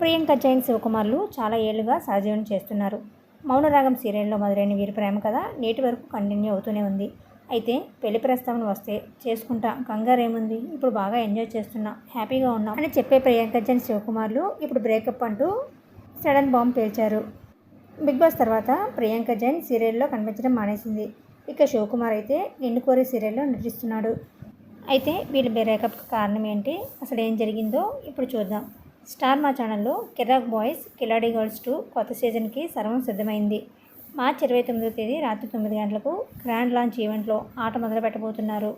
ప్రియాంక జైన్ శివకుమార్లు చాలా ఏళ్ళుగా సహజీవనం చేస్తున్నారు. మౌనరాగం సీరియల్లో మొదలైన వీరి ప్రేమ కథ నేటి వరకు కంటిన్యూ అవుతూనే ఉంది. అయితే పెళ్ళి ప్రస్తావన వస్తే చేసుకుంటా కంగారు ఏముంది? ఇప్పుడు బాగా ఎంజాయ్ చేస్తున్నా హ్యాపీగా ఉన్నా అని చెప్పే ప్రియాంక జైన్ శివకుమార్లు ఇప్పుడు బ్రేకప్ అంటూ సడన్ బాంబ్ పేల్చారు. బిగ్ బాస్ తర్వాత ప్రియాంక జైన్ సీరియల్లో కనిపించడం మానేసింది. ఇక శివకుమార్ అయితే నిన్ను సీరియల్లో నటిస్తున్నాడు. అయితే వీళ్ళ బ్రేకప్కి కారణం ఏంటి? అసలు ఏం జరిగిందో ఇప్పుడు చూద్దాం. స్టార్ మా ఛానల్లో కిరాక్ బాయ్స్ కిలాడి గర్ల్స్ టూ కొత్త సీజన్కి సర్వం సిద్ధమైంది. మార్చి ఇరవై తొమ్మిదో తేదీ రాత్రి తొమ్మిది గంటలకు గ్రాండ్ లాంచ్ ఈవెంట్లో ఆట మొదలు పెట్టబోతున్నారు.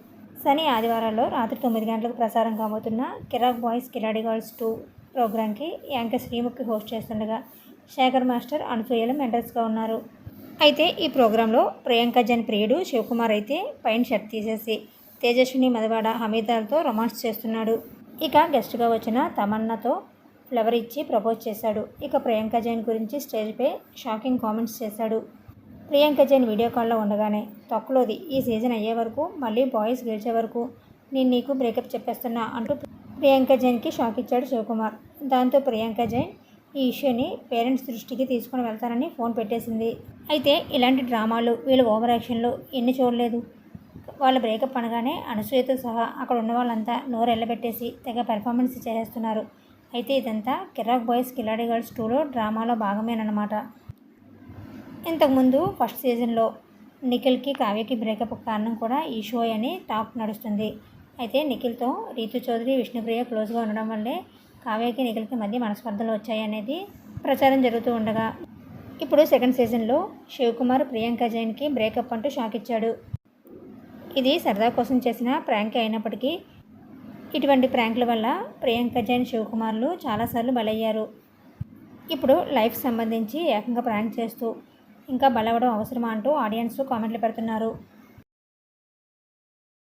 శని ఆదివారాల్లో రాత్రి తొమ్మిది గంటలకు ప్రసారం కాబోతున్న Kiraak boys Khiladi girls two ప్రోగ్రాంకి యాంకర్ శ్రీముఖి హోస్ట్ చేస్తుండగా శేఖర్ మాస్టర్ అనుసూయలు మెంటర్స్గా ఉన్నారు. అయితే ఈ ప్రోగ్రాంలో ప్రియాంక జన్ ప్రియుడు శివకుమార్ అయితే పైన షర్ట్ తీసేసి తేజస్విని మదవాడ హమీదాలతో రొమాన్స్ చేస్తున్నాడు. ఇక గెస్ట్గా వచ్చిన తమన్నాతో ఫ్లవర్ ఇచ్చి ప్రపోజ్ చేశాడు. ఇక ప్రియాంక జైన్ గురించి స్టేజ్పై షాకింగ్ కామెంట్స్ చేశాడు. ప్రియాంక జైన్ వీడియో కాల్లో ఉండగానే తక్కువది ఈ సీజన్ అయ్యే వరకు మళ్ళీ బాయ్స్ గెలిచే వరకు నేను నీకు బ్రేకప్ చెప్పేస్తున్నా అంటూ ప్రియాంక జైన్కి షాక్ ఇచ్చాడు శివకుమార్. దాంతో ప్రియాంక జైన్ ఈ ఇష్యూని పేరెంట్స్ దృష్టికి తీసుకుని వెళ్తానని ఫోన్ పెట్టేసింది. అయితే ఇలాంటి డ్రామాలు వీళ్ళ ఓవర్ యాక్షన్లు ఎన్ని చూడలేదు. వాళ్ళ బ్రేకప్ అనగానే అనసూయతో సహా అక్కడ ఉన్న వాళ్ళంతా నోరు ఎల్లబెట్టేసి తెగ పెర్ఫార్మెన్స్ చేసేస్తున్నారు. అయితే ఇదంతా కిరాక్ బాయ్స్ కిలాడి గర్ల్స్ టూలో డ్రామాలో భాగమేనమాట ఇంతకుముందు ఫస్ట్ సీజన్లో నిఖిల్కి కావ్యకి బ్రేకప్ కారణం కూడా ఈ షో అని టాక్ నడుస్తుంది. అయితే నిఖిల్తో రీతు చౌదరి విష్ణుప్రియ క్లోజ్గా ఉండడం వల్లే కావ్యకి నిఖిల్కి మధ్య మనస్పర్ధలు వచ్చాయనేది ప్రచారం జరుగుతూ ఉండగా ఇప్పుడు సెకండ్ సీజన్లో శివకుమార్ ప్రియాంక జైన్కి బ్రేకప్ అంటూ షాక్ ఇచ్చాడు ఇది సరదా కోసం చేసిన ప్రాంక్ అయినప్పటికీ ఇటువంటి ప్రాంక్ల వల్ల ప్రియాంక జైన్ శివకుమార్లు చాలాసార్లు బలయ్యారు. ఇప్పుడు లైఫ్ సంబంధించి ఏకంగా ప్రాంక్ చేస్తూ ఇంకా బలవడం అవసరమా అంటూ ఆడియన్స్ కామెంట్లు పెడుతున్నారు.